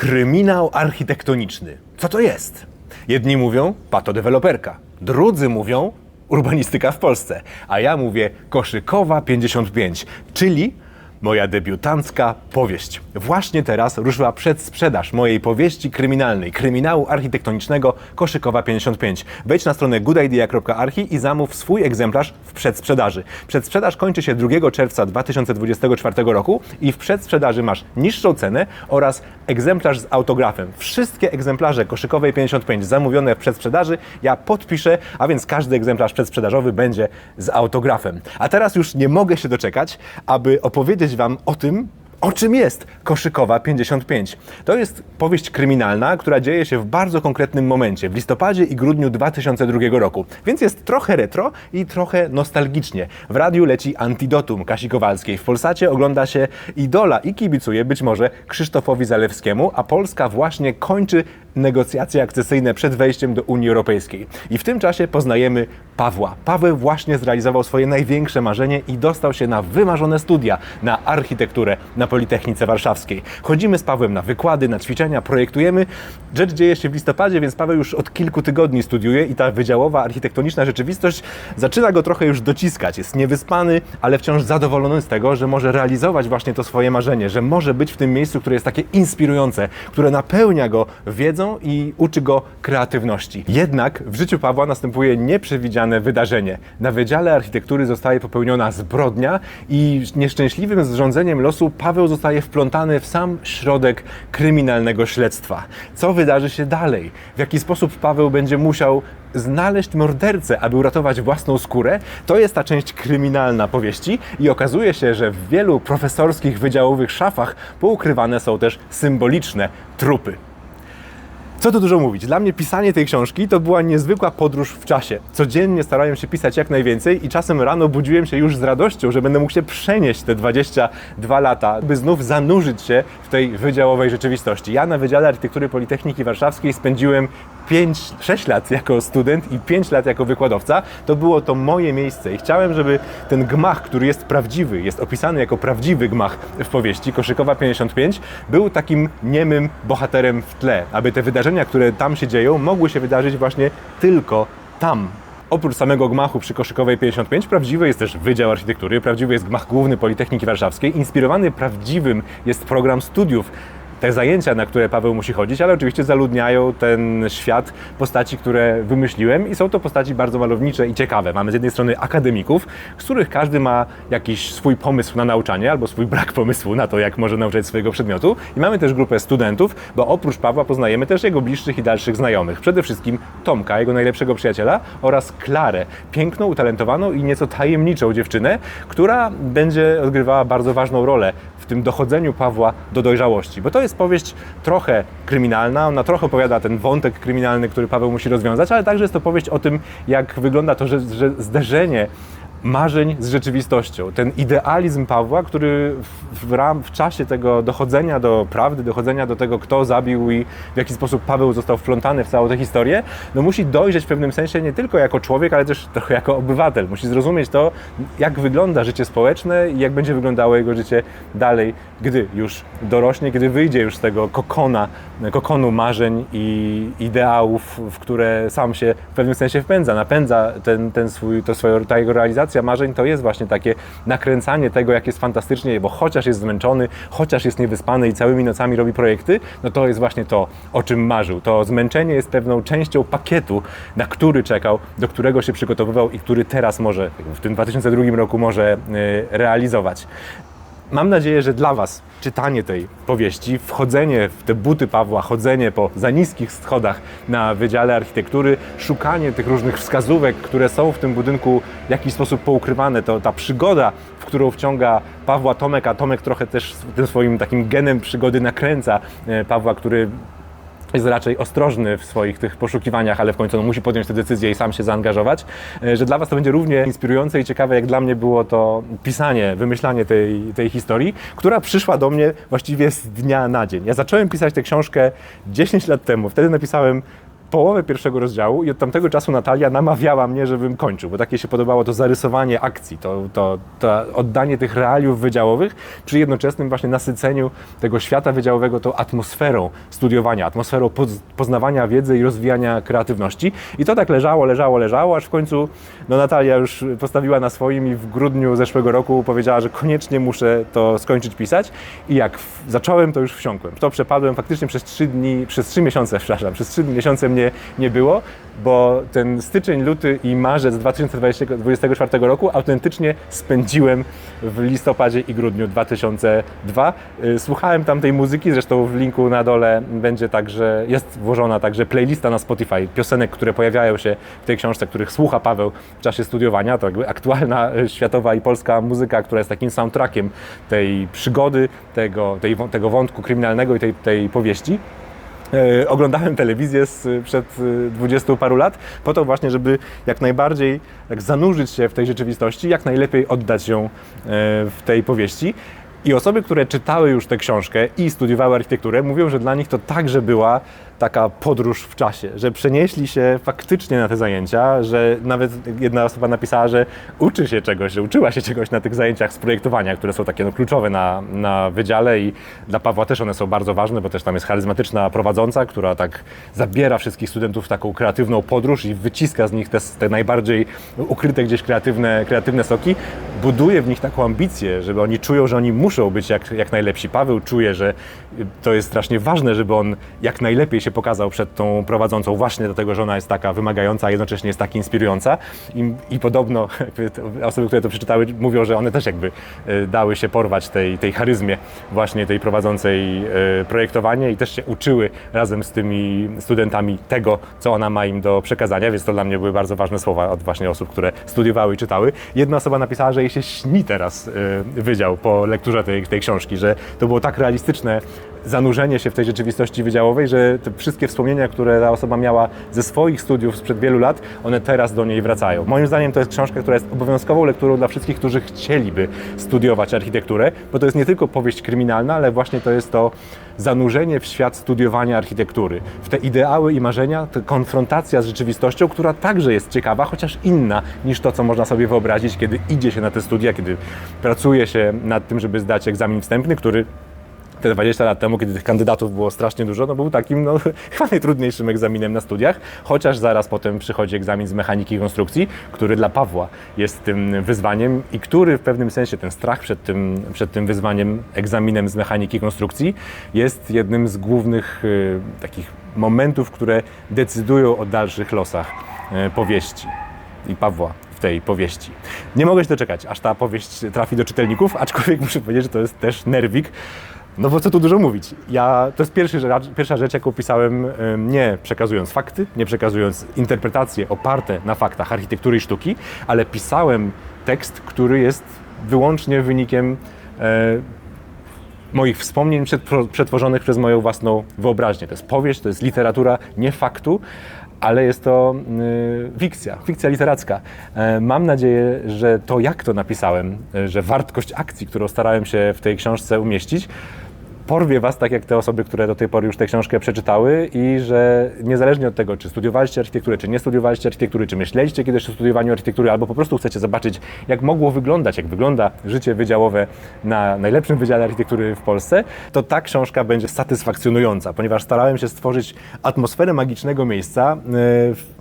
Kryminał architektoniczny. Co to jest? Jedni mówią patodeweloperka, drudzy mówią urbanistyka w Polsce, a ja mówię Koszykowa 55, czyli moja debiutancka powieść. Właśnie teraz ruszyła przedsprzedaż mojej powieści kryminalnej, kryminału architektonicznego Koszykowa 55. Wejdź na stronę goodidea.archi i zamów swój egzemplarz w przedsprzedaży. Przedsprzedaż kończy się 2 czerwca 2024 roku i w przedsprzedaży masz niższą cenę oraz egzemplarz z autografem. Wszystkie egzemplarze Koszykowej 55 zamówione w przedsprzedaży ja podpiszę, a więc każdy egzemplarz przedsprzedażowy będzie z autografem. A teraz już nie mogę się doczekać, aby opowiedzieć Wam o tym, o czym jest Koszykowa 55? To jest powieść kryminalna, która dzieje się w bardzo konkretnym momencie, w listopadzie i grudniu 2002 roku. Więc jest trochę retro i trochę nostalgicznie. W radiu leci Antidotum Kasi Kowalskiej. W Polsacie ogląda się Idola i kibicuje być może Krzysztofowi Zalewskiemu, a Polska właśnie kończy negocjacje akcesyjne przed wejściem do Unii Europejskiej. I w tym czasie poznajemy Pawła. Paweł właśnie zrealizował swoje największe marzenie i dostał się na wymarzone studia, na architekturę na Politechnice Warszawskiej. Chodzimy z Pawłem na wykłady, na ćwiczenia, projektujemy. Rzecz dzieje się w listopadzie, więc Paweł już od kilku tygodni studiuje i ta wydziałowa architektoniczna rzeczywistość zaczyna go trochę już dociskać. Jest niewyspany, ale wciąż zadowolony z tego, że może realizować właśnie to swoje marzenie, że może być w tym miejscu, które jest takie inspirujące, które napełnia go wiedzą i uczy go kreatywności. Jednak w życiu Pawła następuje nieprzewidziane wydarzenie. Na Wydziale Architektury zostaje popełniona zbrodnia i nieszczęśliwym zrządzeniem losu Paweł zostaje wplątany w sam środek kryminalnego śledztwa. Co wydarzy się dalej? W jaki sposób Paweł będzie musiał znaleźć mordercę, aby uratować własną skórę? To jest ta część kryminalna powieści i okazuje się, że w wielu profesorskich wydziałowych szafach poukrywane są też symboliczne trupy. Co tu dużo mówić? Dla mnie pisanie tej książki to była niezwykła podróż w czasie. Codziennie starałem się pisać jak najwięcej i czasem rano budziłem się już z radością, że będę mógł się przenieść te 22 lata, by znów zanurzyć się w tej wydziałowej rzeczywistości. Ja na Wydziale Architektury Politechniki Warszawskiej spędziłem 5-6 lat jako student i 5 lat jako wykładowca. To było to moje miejsce i chciałem, żeby ten gmach, który jest prawdziwy, jest opisany jako prawdziwy gmach w powieści Koszykowa 55, był takim niemym bohaterem w tle, aby te wydarzenia, które tam się dzieją, mogły się wydarzyć właśnie tylko tam, Oprócz samego gmachu przy Koszykowej 55, prawdziwy jest też Wydział Architektury, prawdziwy jest gmach główny Politechniki Warszawskiej. Inspirowany prawdziwym jest program studiów te zajęcia, na które Paweł musi chodzić, ale oczywiście zaludniają ten świat postaci, które wymyśliłem i są to postaci bardzo malownicze i ciekawe. Mamy z jednej strony akademików, z których każdy ma jakiś swój pomysł na nauczanie albo swój brak pomysłu na to, jak może nauczać swojego przedmiotu. I mamy też grupę studentów, bo oprócz Pawła poznajemy też jego bliższych i dalszych znajomych. Przede wszystkim Tomka, jego najlepszego przyjaciela oraz Klarę, piękną, utalentowaną i nieco tajemniczą dziewczynę, która będzie odgrywała bardzo ważną rolę tym dochodzeniu Pawła do dojrzałości. Bo to jest powieść trochę kryminalna, ona trochę opowiada ten wątek kryminalny, który Paweł musi rozwiązać, ale także jest to powieść o tym, jak wygląda to że, że zderzenie marzeń z rzeczywistością. Ten idealizm Pawła, który w, w, ram, w czasie tego dochodzenia do prawdy, dochodzenia do tego, kto zabił i w jaki sposób Paweł został wplątany w całą tę historię, no musi dojrzeć w pewnym sensie nie tylko jako człowiek, ale też trochę jako obywatel. Musi zrozumieć to, jak wygląda życie społeczne i jak będzie wyglądało jego życie dalej, gdy już dorośnie, gdy wyjdzie już z tego kokona, kokonu marzeń i ideałów, w które sam się w pewnym sensie wpędza, napędza ten, ten swój, to swoje, ta jego realizacja realizacja marzeń to jest właśnie takie nakręcanie tego, jak jest fantastycznie, bo chociaż jest zmęczony, chociaż jest niewyspany i całymi nocami robi projekty, no to jest właśnie to, o czym marzył. To zmęczenie jest pewną częścią pakietu, na który czekał, do którego się przygotowywał i który teraz może, w tym 2002 roku może y, realizować. Mam nadzieję, że dla Was czytanie tej powieści, wchodzenie w te buty Pawła, chodzenie po za niskich schodach na Wydziale Architektury, szukanie tych różnych wskazówek, które są w tym budynku w jakiś sposób poukrywane, to ta przygoda, w którą wciąga Pawła Tomek, a Tomek trochę też tym swoim takim genem przygody nakręca e, Pawła, który jest raczej ostrożny w swoich tych poszukiwaniach, ale w końcu no, musi podjąć tę decyzję i sam się zaangażować, e, że dla Was to będzie równie inspirujące i ciekawe, jak dla mnie było to pisanie, wymyślanie tej, tej historii, która przyszła do mnie właściwie z dnia na dzień. Ja zacząłem pisać tę książkę 10 lat temu. Wtedy napisałem połowę pierwszego rozdziału i od tamtego czasu Natalia namawiała mnie, żebym kończył, bo takie się podobało to zarysowanie akcji, to, to, to oddanie tych realiów wydziałowych przy jednoczesnym właśnie nasyceniu tego świata wydziałowego tą atmosferą studiowania, atmosferą poz- poznawania wiedzy i rozwijania kreatywności. I to tak leżało, leżało, leżało, aż w końcu no, Natalia już postawiła na swoim i w grudniu zeszłego roku powiedziała, że koniecznie muszę to skończyć pisać. I jak zacząłem, to już wsiąkłem. To przepadłem faktycznie przez trzy dni, przez trzy miesiące, przepraszam, przez trzy miesiące mnie nie było, bo ten styczeń, luty i marzec 2024 roku autentycznie spędziłem w listopadzie i grudniu 2002. Y, Słuchałem tam tej muzyki, zresztą w linku na dole będzie także, jest włożona także playlista na Spotify piosenek, które pojawiają się w tej książce, których słucha Paweł w czasie studiowania. To jakby aktualna y, światowa i polska muzyka, która jest takim soundtrackiem tej przygody, tego, tej, tego wątku kryminalnego i tej, tej powieści. E, oglądałem telewizję z, przed e, dwudziestu paru lat, po to właśnie, żeby jak najbardziej tak zanurzyć się w tej rzeczywistości, jak najlepiej oddać ją e, w tej powieści. I osoby, które czytały już tę książkę i studiowały architekturę, mówią, że dla nich to także była taka podróż w czasie, że przenieśli się faktycznie na te zajęcia, że nawet jedna osoba napisała, że uczy się czegoś, że uczyła się czegoś na tych zajęciach z projektowania, które są takie no, kluczowe na, na wydziale i dla Pawła też one są bardzo ważne, bo też tam jest charyzmatyczna prowadząca, która tak zabiera wszystkich studentów w taką kreatywną podróż i wyciska z nich te, te najbardziej ukryte gdzieś kreatywne, kreatywne soki, buduje w nich taką ambicję, żeby oni czują, że oni muszą być jak, jak najlepsi. Paweł czuje, że to jest strasznie ważne, żeby on jak najlepiej się pokazał przed tą prowadzącą właśnie dlatego, że ona jest taka wymagająca, a jednocześnie jest tak inspirująca. I, i podobno osoby, które to przeczytały, mówią, że one też jakby e, dały się porwać tej, tej charyzmie właśnie tej prowadzącej e, projektowanie i też się uczyły razem z tymi studentami tego, co ona ma im do przekazania, więc to dla mnie były bardzo ważne słowa od właśnie osób, które studiowały i czytały. Jedna osoba napisała, że jej się śni teraz e, wydział po lekturze tej, tej książki, że to było tak realistyczne zanurzenie się w tej rzeczywistości wydziałowej, że te wszystkie wspomnienia, które ta osoba miała ze swoich studiów sprzed wielu lat, one teraz do niej wracają. Moim zdaniem to jest książka, która jest obowiązkową lekturą dla wszystkich, którzy chcieliby studiować architekturę, bo to jest nie tylko powieść kryminalna, ale właśnie to jest to zanurzenie w świat studiowania architektury, w te ideały i marzenia, konfrontacja z rzeczywistością, która także jest ciekawa, chociaż inna niż to, co można sobie wyobrazić, kiedy idzie się na te studia, kiedy pracuje się nad tym, żeby zdać egzamin wstępny, który te 20 lat temu, kiedy tych kandydatów było strasznie dużo, no był takim no, chyba najtrudniejszym egzaminem na studiach, chociaż zaraz potem przychodzi egzamin z mechaniki i konstrukcji, który dla Pawła jest tym wyzwaniem i który w pewnym sensie ten strach przed tym, przed tym wyzwaniem, egzaminem z mechaniki i konstrukcji jest jednym z głównych y, takich momentów, które decydują o dalszych losach y, powieści i Pawła tej powieści. Nie mogę się doczekać, aż ta powieść trafi do czytelników, aczkolwiek muszę powiedzieć, że to jest też nerwik, no bo co tu dużo mówić. Ja, to jest pierwszy, pierwsza rzecz, jaką pisałem, em, nie przekazując fakty, nie przekazując interpretacje oparte na faktach architektury i sztuki, ale pisałem tekst, który jest wyłącznie wynikiem e, moich wspomnień przetwo- przetworzonych przez moją własną wyobraźnię. To jest powieść, to jest literatura nie faktu, ale jest to y, fikcja, fikcja literacka. E, mam nadzieję, że to jak to napisałem, e, że wartość akcji, którą starałem się w tej książce umieścić, porwie Was tak jak te osoby, które do tej pory już tę książkę przeczytały i że niezależnie od tego, czy studiowaliście architekturę, czy nie studiowaliście architektury, czy myśleliście kiedyś o studiowaniu architektury, albo po prostu chcecie zobaczyć, jak mogło wyglądać, jak wygląda życie wydziałowe na najlepszym wydziale architektury w Polsce, to ta książka będzie satysfakcjonująca, ponieważ starałem się stworzyć atmosferę magicznego miejsca,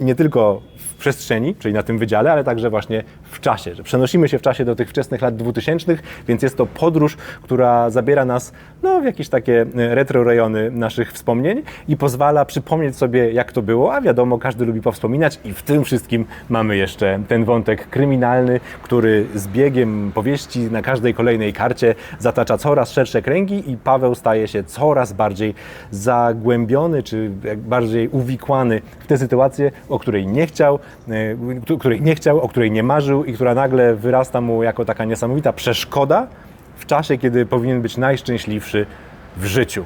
e, nie tylko w przestrzeni, czyli na tym wydziale, ale także właśnie w czasie, że przenosimy się w czasie do tych wczesnych lat 2000, więc jest to podróż, która zabiera nas no, w jakieś takie e, retro rejony naszych wspomnień i pozwala przypomnieć sobie, jak to było, a wiadomo, każdy lubi powspominać i w tym wszystkim mamy jeszcze ten wątek kryminalny, który z biegiem powieści na każdej kolejnej karcie zatacza coraz szersze kręgi i Paweł staje się coraz bardziej zagłębiony, czy bardziej uwikłany w tę sytuację, o której nie chciał, której nie chciał, o której nie marzył i która nagle wyrasta mu jako taka niesamowita przeszkoda w czasie, kiedy powinien być najszczęśliwszy w życiu.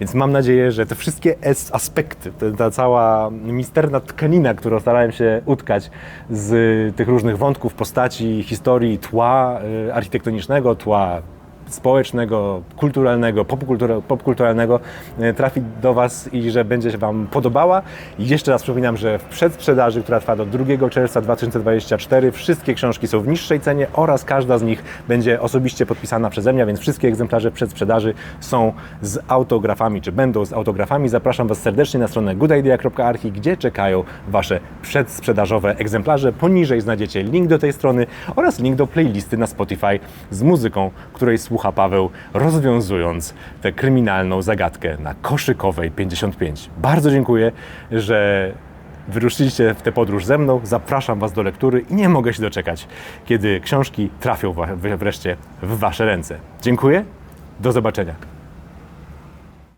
Więc mam nadzieję, że te wszystkie aspekty, ta cała misterna tkanina, którą starałem się utkać z tych różnych wątków, postaci, historii, tła y, architektonicznego, tła społecznego, kulturalnego, popkultura- popkulturalnego e, trafi do Was i że będzie się Wam podobała. I jeszcze raz przypominam, że w przedsprzedaży, która trwa do 2 czerwca 2024, wszystkie książki są w niższej cenie oraz każda z nich będzie osobiście podpisana przeze mnie, więc wszystkie egzemplarze przedsprzedaży są z autografami, czy będą z autografami. Zapraszam Was serdecznie na stronę goodidea.archi, gdzie czekają Wasze przedsprzedażowe egzemplarze. Poniżej znajdziecie link do tej strony oraz link do playlisty na Spotify z muzyką, której słucha Paweł, rozwiązując tę kryminalną zagadkę na Koszykowej 55. Bardzo dziękuję, że wyruszyliście w tę podróż ze mną. Zapraszam Was do lektury i nie mogę się doczekać, kiedy książki trafią wreszcie w Wasze ręce. Dziękuję, do zobaczenia.